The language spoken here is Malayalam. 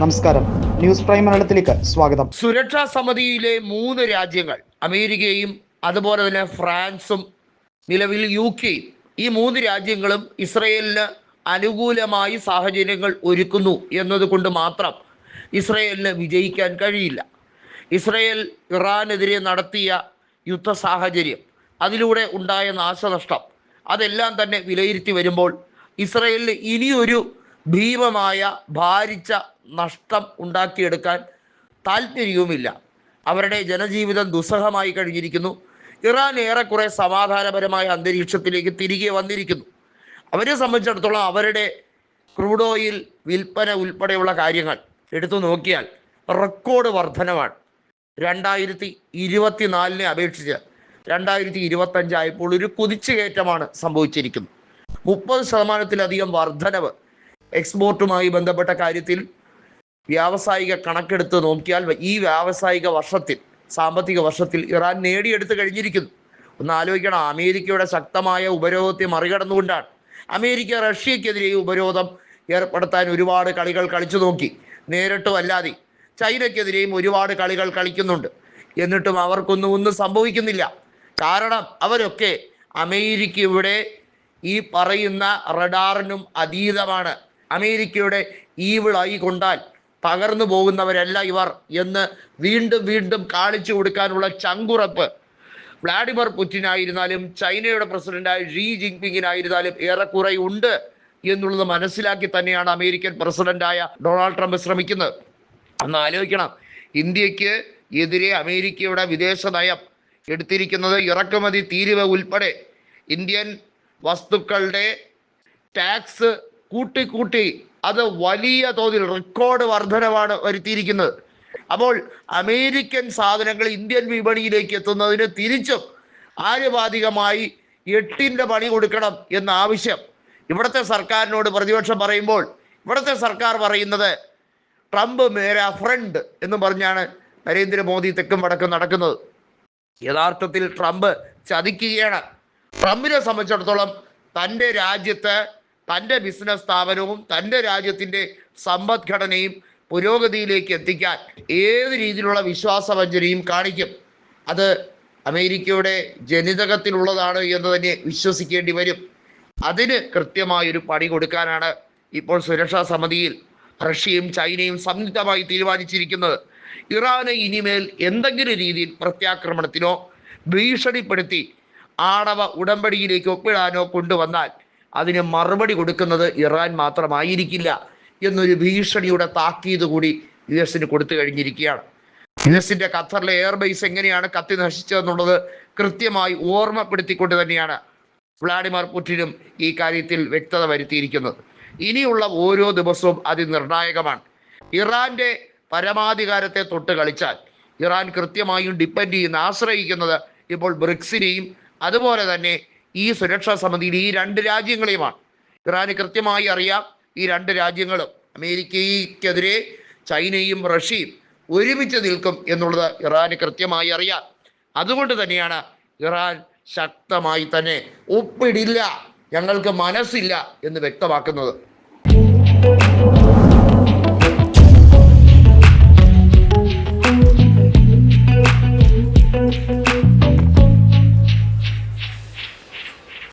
നമസ്കാരം. ന്യൂസ് പ്രൈം മലയാളത്തിലേക്ക് സ്വാഗതം. സുരക്ഷാ സമിതിയിലെ മൂന്ന് രാജ്യങ്ങൾ അമേരിക്കയും അതുപോലെ തന്നെ ഫ്രാൻസും നിലവിൽ യു കെയും ഈ മൂന്ന് രാജ്യങ്ങളും ഇസ്രയേലിന് അനുകൂലമായി സാഹചര്യങ്ങൾ ഒരുക്കുന്നു എന്നതുകൊണ്ട് മാത്രം ഇസ്രയേലിന് വിജയിക്കാൻ കഴിയില്ല. ഇസ്രയേൽ ഇറാനെതിരെ നടത്തിയ യുദ്ധ സാഹചര്യം അതിലൂടെ ഉണ്ടായ നാശനഷ്ടം അതെല്ലാം തന്നെ വിലയിരുത്തി വരുമ്പോൾ ഇസ്രയേലിന് ഇനിയൊരു ഭീമമായ ഭാരിച്ച നഷ്ടം ഉണ്ടാക്കിയെടുക്കാൻ താല്പര്യവുമില്ല. അവരുടെ ജനജീവിതം ദുസ്സഹമായി കഴിഞ്ഞിരിക്കുന്നു. ഇറാൻ ഏറെക്കുറെ സമാധാനപരമായ അന്തരീക്ഷത്തിലേക്ക് തിരികെ വന്നിരിക്കുന്നു. അവരെ സംബന്ധിച്ചിടത്തോളം അവരുടെ ക്രൂഡ് ഓയിൽ വിൽപ്പന ഉൾപ്പെടെയുള്ള കാര്യങ്ങൾ എടുത്തു നോക്കിയാൽ റെക്കോർഡ് വർധനമാണ് രണ്ടായിരത്തി ഇരുപത്തിനാലിനെ അപേക്ഷിച്ച് രണ്ടായിരത്തി ഇരുപത്തഞ്ചായപ്പോൾ ഒരു കുതിച്ചുകയറ്റമാണ് സംഭവിച്ചിരിക്കുന്നത്. മുപ്പത് ശതമാനത്തിലധികം വർധനവ് എക്സ്പോർട്ടുമായി ബന്ധപ്പെട്ട കാര്യത്തിൽ വ്യാവസായിക കണക്കെടുത്ത് നോക്കിയാൽ ഈ വ്യാവസായിക വർഷത്തിൽ സാമ്പത്തിക വർഷത്തിൽ ഇറാൻ നേടിയെടുത്ത് കഴിഞ്ഞിരിക്കുന്നു. ഒന്ന് ആലോചിക്കണം അമേരിക്കയുടെ ശക്തമായ ഉപരോധത്തെ മറികടന്നുകൊണ്ടാണ്. അമേരിക്ക റഷ്യക്കെതിരെ ഉപരോധം ഏർപ്പെടുത്താൻ ഒരുപാട് കളികൾ കളിച്ചു നോക്കി. നേരിട്ടും അല്ലാതെ ചൈനയ്ക്കെതിരെയും ഒരുപാട് കളികൾ കളിക്കുന്നുണ്ട്. എന്നിട്ടും അവർക്കൊന്നും ഒന്നും സംഭവിക്കുന്നില്ല. കാരണം അവരൊക്കെ അമേരിക്കയുടെ ഈ പറയുന്ന റഡാറിനും അതീതമാണ്. അമേരിക്കയുടെ ഈവിളായി കൊണ്ടാൽ പകർന്നു പോകുന്നവരല്ല ഇവർ എന്ന് വീണ്ടും വീണ്ടും കാണിച്ചു കൊടുക്കാനുള്ള ചങ്കുറപ്പ്. വ്ളാഡിമിർ പുടിനായിരുന്നാലും ചൈനയുടെ പ്രസിഡന്റായ ഷീ ജിൻപിങ്ങിനായിരുന്നാലും ഏറെക്കുറെ ഉണ്ട് എന്നുള്ളത് മനസ്സിലാക്കി തന്നെയാണ് അമേരിക്കൻ പ്രസിഡന്റായ ഡൊണാൾഡ് ട്രംപ് ശ്രമിക്കുന്നത്. ഒന്ന് ആലോചിക്കണം. ഇന്ത്യയ്ക്ക് എതിരെ അമേരിക്കയുടെ വിദേശ നയം എടുത്തിരിക്കുന്നത് ഇറക്കുമതി തീരുവ ഉൾപ്പെടെ ഇന്ത്യൻ വസ്തുക്കളുടെ ടാക്സ് കൂട്ടിക്കൂട്ടി അത് വലിയ തോതിൽ റെക്കോർഡ് വർധനമാണ് വരുത്തിയിരിക്കുന്നത്. അപ്പോൾ അമേരിക്കൻ സാധനങ്ങൾ ഇന്ത്യൻ വിപണിയിലേക്ക് എത്തുന്നതിന് തിരിച്ചും ആനുപാതികമായി എട്ടിന്റെ പണി കൊടുക്കണം എന്ന ആവശ്യം ഇവിടുത്തെ സർക്കാരിനോട് പ്രതിപക്ഷം പറയുമ്പോൾ ഇവിടുത്തെ സർക്കാർ പറയുന്നത് ട്രംപ് മേര ഫ്രണ്ട് എന്ന് പറഞ്ഞാണ് നരേന്ദ്രമോദി തെക്കും വടക്കും നടക്കുന്നത്. യഥാർത്ഥത്തിൽ ട്രംപ് ചതിക്കുകയാണ്. ട്രംപിനെ സംബന്ധിച്ചിടത്തോളം തന്റെ രാജ്യത്ത് തന്റെ ബിസിനസ് സ്ഥാപനവും തന്റെ രാജ്യത്തിന്റെ സമ്പദ്ഘടനയും പുരോഗതിയിലേക്ക് എത്തിക്കാൻ ഏത് രീതിയിലുള്ള വിശ്വാസവഞ്ചനയും കാണിക്കും. അത് അമേരിക്കയുടെ ജനിതകത്തിലുള്ളതാണ് എന്ന് തന്നെ വിശ്വസിക്കേണ്ടി വരും. അതിന് കൃത്യമായൊരു പണി കൊടുക്കാനാണ് ഇപ്പോൾ സുരക്ഷാ സമിതിയിൽ റഷ്യയും ചൈനയും സംയുക്തമായി തീരുമാനിച്ചിരിക്കുന്നത്. ഇറാന് ഇനിമേൽ എന്തെങ്കിലും രീതിയിൽ പ്രത്യാക്രമണത്തിനോ ഭീഷണിപ്പെടുത്തി ആണവ ഉടമ്പടിയിലേക്ക് ഒപ്പിടാനോ കൊണ്ടുവന്നാൽ അതിന് മറുപടി കൊടുക്കുന്നത് ഇറാൻ മാത്രമായിരിക്കില്ല എന്നൊരു ഭീഷണിയുടെ താക്കീത് കൂടി യു എസിന് കൊടുത്തു കഴിഞ്ഞിരിക്കുകയാണ്. യു എസിന്റെ ഖത്തറിലെ എയർബേസ് എങ്ങനെയാണ് കത്തി നശിച്ചതെന്നുള്ളത് കൃത്യമായി ഓർമ്മപ്പെടുത്തിക്കൊണ്ട് തന്നെയാണ് വ്ളാഡിമിർ പുടിനും ഈ കാര്യത്തിൽ വ്യക്തത വരുത്തിയിരിക്കുന്നത്. ഇനിയുള്ള ഓരോ ദിവസവും അതിനിർണായകമാണ്. ഇറാന്റെ പരമാധികാരത്തെ തൊട്ട് കളിച്ചാൽ ഇറാൻ കൃത്യമായും ഡിപ്പെൻഡ് ചെയ്യുന്ന ആശ്രയിക്കുന്നത് ഇപ്പോൾ ബ്രിക്സിനെയും അതുപോലെ തന്നെ ഈ സുരക്ഷാ സമിതിയിൽ ഈ രണ്ട് രാജ്യങ്ങളെയുമാണ്. ഇറാന് കൃത്യമായി അറിയാം ഈ രണ്ട് രാജ്യങ്ങളും അമേരിക്കയ്ക്കെതിരെ ചൈനയും റഷ്യയും ഒരുമിച്ച് നിൽക്കും എന്നുള്ളത് ഇറാന് കൃത്യമായി അറിയാം. അതുകൊണ്ട് തന്നെയാണ് ഇറാൻ ശക്തമായി തന്നെ ഒപ്പിടില്ല ഞങ്ങൾക്ക് മനസ്സില്ല എന്ന് വ്യക്തമാക്കുന്നത്.